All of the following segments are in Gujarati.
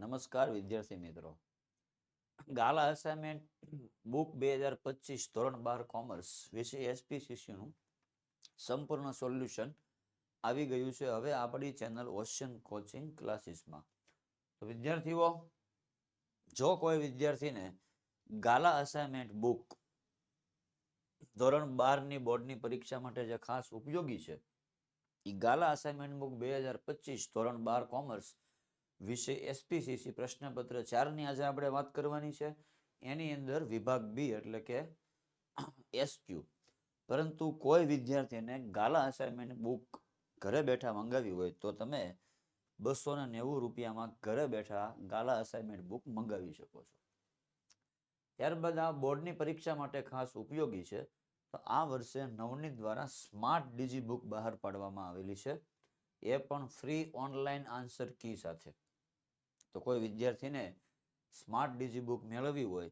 નમસ્કાર વિદ્યાર્થી મિત્રો. ગાલા અસાઇનમેન્ટ બુક બે હજાર પચીસ ધોરણ બાર કોમર્સ વિષય એસપીસીસીનું સંપૂર્ણ સોલ્યુશન આવી ગયું છે હવે આપણી ચેનલ ઓશિયન કોચિંગ ક્લાસીસમાં તો વિદ્યાર્થીઓ, જો કોઈ વિદ્યાર્થીને ગાલા અસાઇનમેન્ટ બુક ધોરણ બારની બોર્ડની પરીક્ષા માટે જે ખાસ ઉપયોગી છે એ ગાલા અસાઇનમેન્ટ બુક બે હજાર પચીસ ધોરણ બાર કોમર્સ વિષય એસપીસીસી પ્રશ્નપત્ર ચારની આજે આપણે વાત કરવાની છે. એની અંદર વિભાગ બી એટલે કે એસક્યુ પરંતુ કોઈ વિદ્યાર્થીને ગાલા અસાઇનમેન્ટ બુક ઘરે બેઠા મંગાવી હોય તો તમે બસો ને નેવું રૂપિયામાં ઘરે બેઠા ગાલા અસાઇનમેન્ટ બુક મંગાવી શકો છો. ત્યારબાદ આ બોર્ડની પરીક્ષા માટે ખાસ ઉપયોગી છે. તો આ વર્ષે નવનીત દ્વારા સ્માર્ટ ડીજી બુક બહાર પાડવામાં આવેલી છે. એ પણ ફ્રી ઓનલાઈન આન્સર કી સાથે. તો કોઈ વિદ્યાર્થીને સ્માર્ટ ડીજી બુક મેળવવી હોય,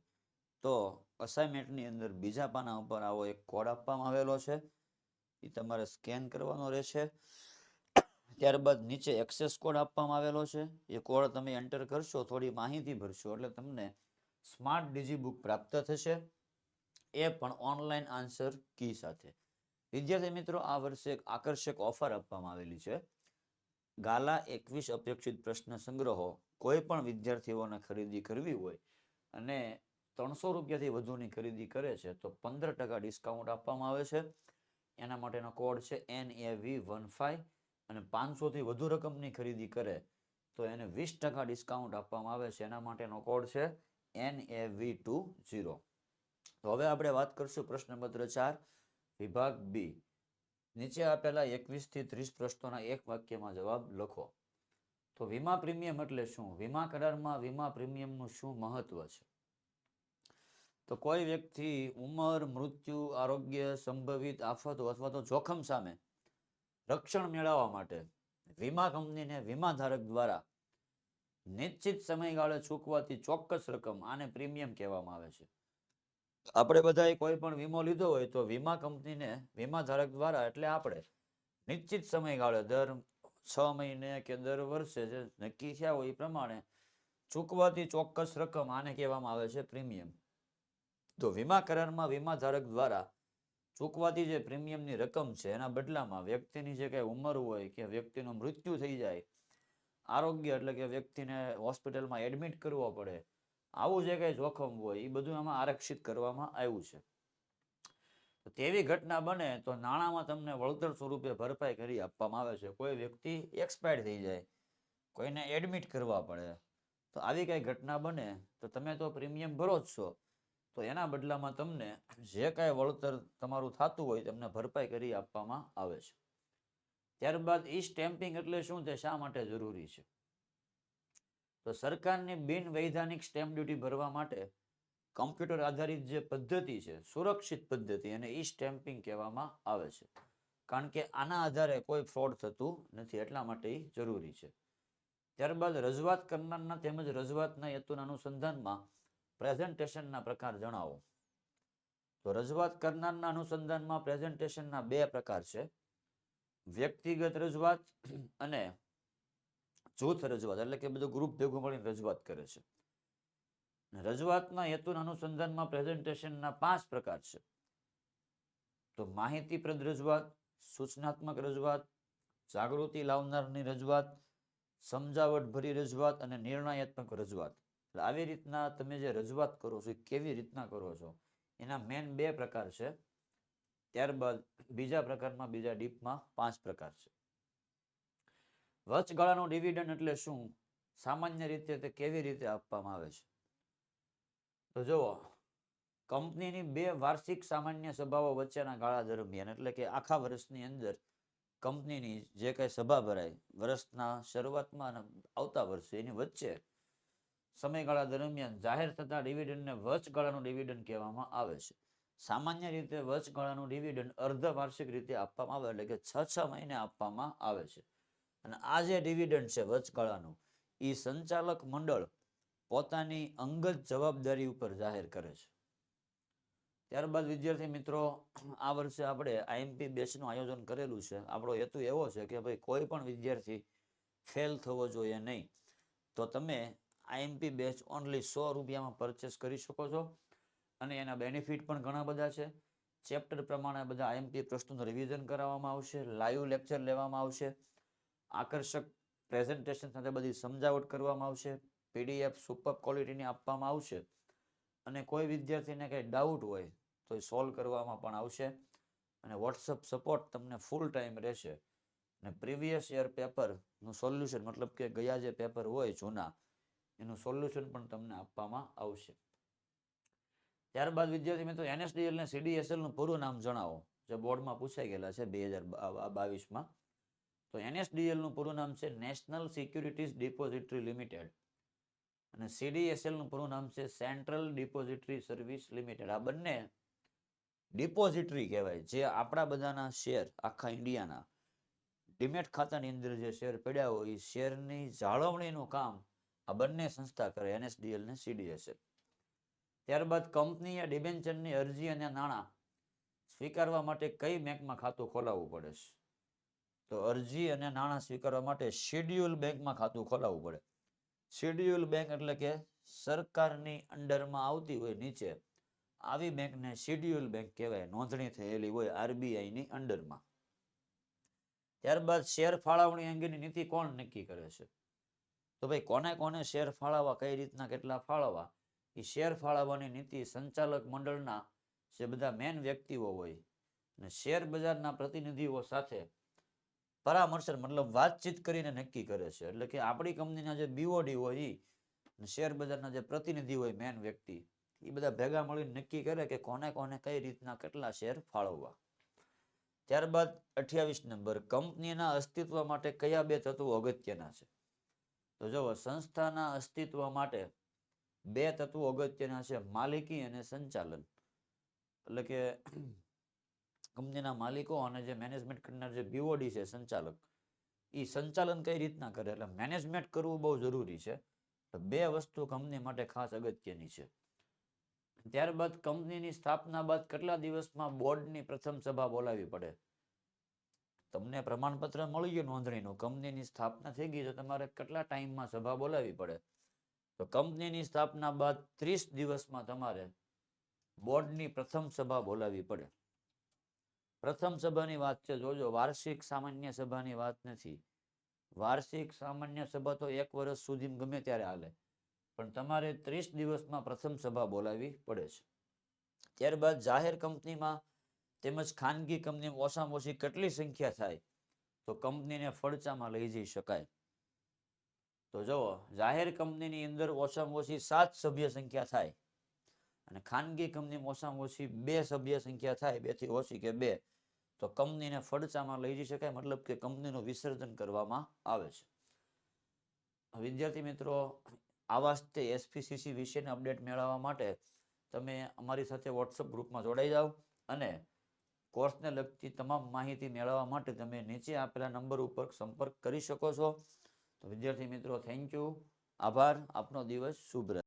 તો અસાઇનમેન્ટની અંદર બીજા પાના ઉપર આવો એક કોડ આપવામાં આવેલો છે. એ તમારે સ્કેન કરવાનો રહેશે. ત્યારબાદ નીચે એક્સેસ કોડ આપવામાં આવેલો છે. એ કોડ તમે એન્ટર કરશો, થોડી માહિતી ભરશો, એટલે તમને સ્માર્ટ ડીજી બુક પ્રાપ્ત થશે. એ પણ ઓનલાઈન આન્સર કી સાથે. વિદ્યાર્થી મિત્રો, આ વર્ષે એક આકર્ષક ઓફર આપવામાં આવેલી છે. ગાલા એકવીસ અપેક્ષિત પ્રશ્ન સંગ્રહો. કોઈ પણ વિદ્યાર્થીઓને ખરીદી કરવી હોય અને ત્રણસો રૂપિયાથી વધુની ખરીદી કરે છે, તો પંદર ટકા ડિસ્કાઉન્ટ આપવામાં આવે છે. એના માટેનો કોડ છે N A V one five અને પાંચસોથી વધુ રકમની ખરીદી કરે તો એને વીસ ટકા ડિસ્કાઉન્ટ આપવામાં આવે છે. એના માટેનો કોડ છે N A V two zero તો હવે આપણે વાત કરશું પ્રશ્નપત્ર ચાર, વિભાગ બી નીચે આપેલા એકવીસથી ત્રીસ પ્રશ્નોના એક વાક્યમાં જવાબ લખો. તો વીમા પ્રીમિયમ એટલે શું? વીમા કરારમાં વીમા પ્રીમિયમનું શું મહત્વ છે? તો કોઈ વ્યક્તિ ઉંમર, મૃત્યુ, આરોગ્ય, સંભવિત આફતો અથવા તો જોખમ સામે રક્ષણ મેળવવા માટે વીમા કંપનીને વીમાધારક દ્વારા નિશ્ચિત સમયગાળે ચૂકવાતી ચોક્કસ રકમ આને પ્રીમિયમ કહેવામાં આવે છે. આપણે બધાએ કોઈ પણ વીમો લીધો હોય તો વીમા કંપનીને વીમાધારક દ્વારા એટલે આપણે નિશ્ચિત સમયગાળે, દર છ મહિને કે દર વર્ષે જે નક્કી થયા હોય એ પ્રમાણે ચૂકવાતી ચોક્કસ રકમ આને કહેવામાં આવે છે પ્રીમિયમ. તો વીમા કરારમાં વીમાધારક દ્વારા ચૂકવાતી જે પ્રીમિયમની રકમ છે, એના બદલામાં વ્યક્તિની જે કંઈ ઉંમર હોય કે વ્યક્તિનું મૃત્યુ થઈ જાય, આરોગ્ય એટલે કે વ્યક્તિને હોસ્પિટલમાં એડમિટ કરવો પડે, આવું જે કાંઈ જોખમ હોય એ બધું આમાં આરક્ષિત કરવામાં આવ્યું છે. તેવી ઘટના બને તો નાણાંમાં તમને વળતર સ્વરૂપે ભરપાઈ કરી આપવામાં આવે છે. કોઈ વ્યક્તિ એક્સપાયર થઈ જાય, કોઈને એડમિટ કરવા પડે, તો આવી કાંઈ ઘટના બને તો તમે તો પ્રીમિયમ ભરો જ છો. તો એના બદલામાં તમને જે કાંઈ વળતર તમારું થતું હોય તમને ભરપાઈ કરી આપવામાં આવે છે. ત્યારબાદ ઈ સ્ટેમ્પિંગ એટલે શું તે શા માટે જરૂરી છે? તો સરકારની બિન વૈધાનિક સ્ટેમ્પ ડ્યુટી ભરવા માટે કમ્પ્યુટર આધારિત જે પદ્ધતિ છે, સુરક્ષિત પદ્ધતિ અને ઈ સ્ટેમ્પિંગ કહેવામાં આવે છે. કારણ કે આના આધારે કોઈ ફ્રોડ થતું નથી, એટલા માટે જરૂરી છે. ત્યારબાદ રજૂઆત કરનારના તેમજ રજૂઆતના હેતુના અનુસંધાનમાં પ્રેઝન્ટેશનના પ્રકાર જણાવો. તો રજૂઆત કરનારના અનુસંધાનમાં પ્રેઝન્ટેશનના બે પ્રકાર છે. વ્યક્તિગત રજૂઆત અને જૂથ રજૂઆત, એટલે કે બધું ગ્રુપ ભેગું મળીને રજૂઆત કરે છે. રજૂઆતના હેતુના અનુસંધાનમાં પ્રેઝન્ટેશનના પાંચ પ્રકાર છે. તો માહિતીપ્રદ રજૂઆત, સૂચનાત્મક રજૂઆત, જાગૃતિ લાવનારની રજૂઆત સમજાવટ ભરી રજૂઆત અને નિર્ણયાત્મક રજૂઆત. એટલે આવી રીતના તમે જે રજૂઆત કરો છો, એ કેવી રીતના કરો છો, એના મેન બે પ્રકાર છે. ત્યારબાદ બીજા પ્રકારમાં, બીજા ડીપમાં પાંચ પ્રકાર છે. વચગાળાનો ડિવિડન્ડ એટલે શું? સામાન્ય રીતે તે કેવી રીતે આપવામાં આવે છે? તો જુઓ, કંપનીની બે વાર્ષિક સામાન્ય સભાઓ વચ્ચેના ગાળા દરમિયાન, એટલે કે આખા વર્ષની અંદર કંપનીની જે કઈ સભા ભરાય વર્ષના શરૂઆતમાં અને આવતા વર્ષે એની વચ્ચે સમયગાળા દરમિયાન જાહેર થતા ડિવિડન્ડને વચગાળાનું ડિવિડન્ડ કહેવામાં આવે છે. સામાન્ય રીતે વચગાળાનું ડિવિડન્ડ અર્ધ વાર્ષિક રીતે આપવામાં આવે, એટલે કે છ છ મહિને આપવામાં આવે છે. અને આ જે ડિવિડન્ડ છે વચગાળાનું એ સંચાલક મંડળ પોતાની અંગત જવાબદારી ઉપર જાહેર કરે છે. ત્યારબાદ વિદ્યાર્થી મિત્રો, આ વર્ષે આપણે આઈએમપી બેચનું આયોજન કરેલું છે. આપણો હેતુ એવો છે કે ભાઈ કોઈ પણ વિદ્યાર્થી ફેલ થવો જોઈએ નહીં. તો તમે આઈએમપી બેચ ઓનલી સો રૂપિયામાં પરચેસ કરી શકો છો અને એના બેનિફિટ પણ ઘણા બધા છે. ચેપ્ટર પ્રમાણે બધા આઈએમપી પ્રશ્નોનું રિવિઝન કરાવવામાં આવશે લાઈવ લેક્ચર લેવામાં આવશે, આકર્ષક પ્રેઝન્ટેશન સાથે બધી સમજાવટ કરવામાં આવશે પીડીએફ સુપર ક્વોલિટીની આપવામાં આવશે અને કોઈ વિદ્યાર્થીને કંઈ ડાઉટ હોય તો એ સોલ્વ કરવામાં પણ આવશે અને વોટ્સઅપ સપોર્ટ તમને ફૂલ ટાઈમ રહેશે. અને પ્રીવિયસ યર પેપરનું સોલ્યુશન મતલબ કે ગયા જે પેપર હોય જૂના, એનું સોલ્યુશન પણ તમને આપવામાં આવશે. ત્યારબાદ વિદ્યાર્થી મિત્રો એનએસડીએલ ને સીડીએસએલનું પૂરું નામ જણાવો. જે બોર્ડમાં પૂછાઈ ગયેલા છે બે હજાર બાવીસમાં. તો એનએસડીએલનું પૂરું નામ છે નેશનલ સિક્યુરિટીઝ ડિપોઝિટરી લિમિટેડ અને સીડીએસએલનું પૂરું નામ છે સેન્ટ્રલ ડિપોઝિટરી સર્વિસ લિમિટેડ આ બંને ડિપોઝિટરી કહેવાય. જે આપણા બધાના શેર આખા ઇન્ડિયાના, ડિમેટ ખાતાની અંદર જે શેર પડ્યા હોય, એ શેરની જાળવણીનું કામ આ બંને સંસ્થા કરે એનએસડીએલ ને સીડીએસએલ ત્યારબાદ કંપનીએ ડિબેન્ચરની અરજી અને નાણાં સ્વીકારવા માટે કઈ બેંકમાં ખાતું ખોલાવવું પડે? તો અરજી અને નાણાં સ્વીકારવા માટે શેડ્યુલ બેંકમાં ખાતું ખોલાવવું પડે. શેડ્યુલ બેંક એટલે કે સરકારની અંડરમાં આવતી હોય નીચે, આવી બેંકને શેડ્યુલ બેંક કહેવાય. નોંધણી થયેલી હોય આરબીઆઈની અંડરમાં. ત્યારબાદ શેર ફાળવણી અંગેની નીતિ કોણ નક્કી કરે છે? તો ભાઈ, કોને કોને શેર ફાળવવા, કઈ રીતના કેટલા ફાળવવા, એ શેર ફાળવવાની નીતિ સંચાલક મંડળના જે બધા મેન વ્યક્તિઓ હોય અને શેર બજારના પ્રતિનિધિઓ સાથે પરામર્શન, મતલબ વાતચીત કરીને નક્કી કરે છે. એટલે કે આપણી કંપનીના જે બીઓડી હોય એ શેર બજારના જે પ્રતિનિધિ હોય મેન વ્યક્તિ એ બધા ભેગા મળીને નક્કી કરે કે કોને કોને કઈ રીતના કેટલા શેર ફાળવવા. ત્યારબાદ અઠ્યાવીસ નંબર, કંપનીના અસ્તિત્વ માટે કયા બે તત્વો અગત્યના છે? તો જુઓ, સંસ્થાના અસ્તિત્વ માટે બે તત્વો અગત્યના છે, માલિકી અને સંચાલન. એટલે કે કંપનીના માલિકો અને જે મેનેજમેન્ટ કરનાર જે બીઓડી છે, સંચાલક એ સંચાલન કઈ રીતના કરે? એટલે મેનેજમેન્ટ કરવું બહુ જરૂરી છે. તો બે વસ્તુ કંપની માટે ખાસ અગત્યની છે. ત્યારબાદ કંપનીની સ્થાપના બાદ કેટલા દિવસમાં બોર્ડની પ્રથમ સભા બોલાવી પડે? તમને પ્રમાણપત્ર મળી ગયું નોંધણીનું? કંપનીની સ્થાપના થઈ ગઈ તો તમારે કેટલા ટાઈમમાં સભા બોલાવી પડે? તો કંપનીની સ્થાપના બાદ ત્રીસ દિવસમાં તમારે બોર્ડની પ્રથમ સભા બોલાવી પડે. પ્રથમ સભાની વાત છે, જોજો, વાર્ષિક સામાન્ય સભાની વાત નથી. વાર્ષિક સામાન્ય સભા તો એક વર્ષ સુધી ગમે ત્યારે હાલે. પણ તમારે ત્રીસ દિવસમાં પ્રથમ સભા બોલાવી પડે છે. ત્યારબાદ જાહેર કંપનીમાં તેમજ ખાનગી કંપની ઓછામાં ઓછી કેટલી સંખ્યા થાય, તો કંપનીને ફડચામાં લઈ જઈ શકાય. તો જુઓ, જાહેર કંપનીની અંદર ઓછામાં ઓછી સાત સભ્ય સંખ્યા થાય. અને ખાનગી કંપનીમાં ઓછામાં ઓછી બે સભ્ય સંખ્યા થાય બેથી ઓછી કે બે, તો કંપનીને ફડચામાં લઈ જઈ શકાય, મતલબ કે કંપનીનું વિસર્જન કરવામાં આવે છે. વિદ્યાર્થી મિત્રો, આવા જ એસપીસીસી વિશેની અપડેટ મેળવવા માટે તમે અમારી સાથે વોટ્સઅપ ગ્રુપમાં જોડાઈ જાઓ અને કોર્સને લગતી તમામ માહિતી મેળવવા માટે તમે નીચે આપેલા નંબર ઉપર સંપર્ક કરી શકો છો. તો વિદ્યાર્થી મિત્રો થેન્ક યુ આભાર. આપનો દિવસ શુભ રહે.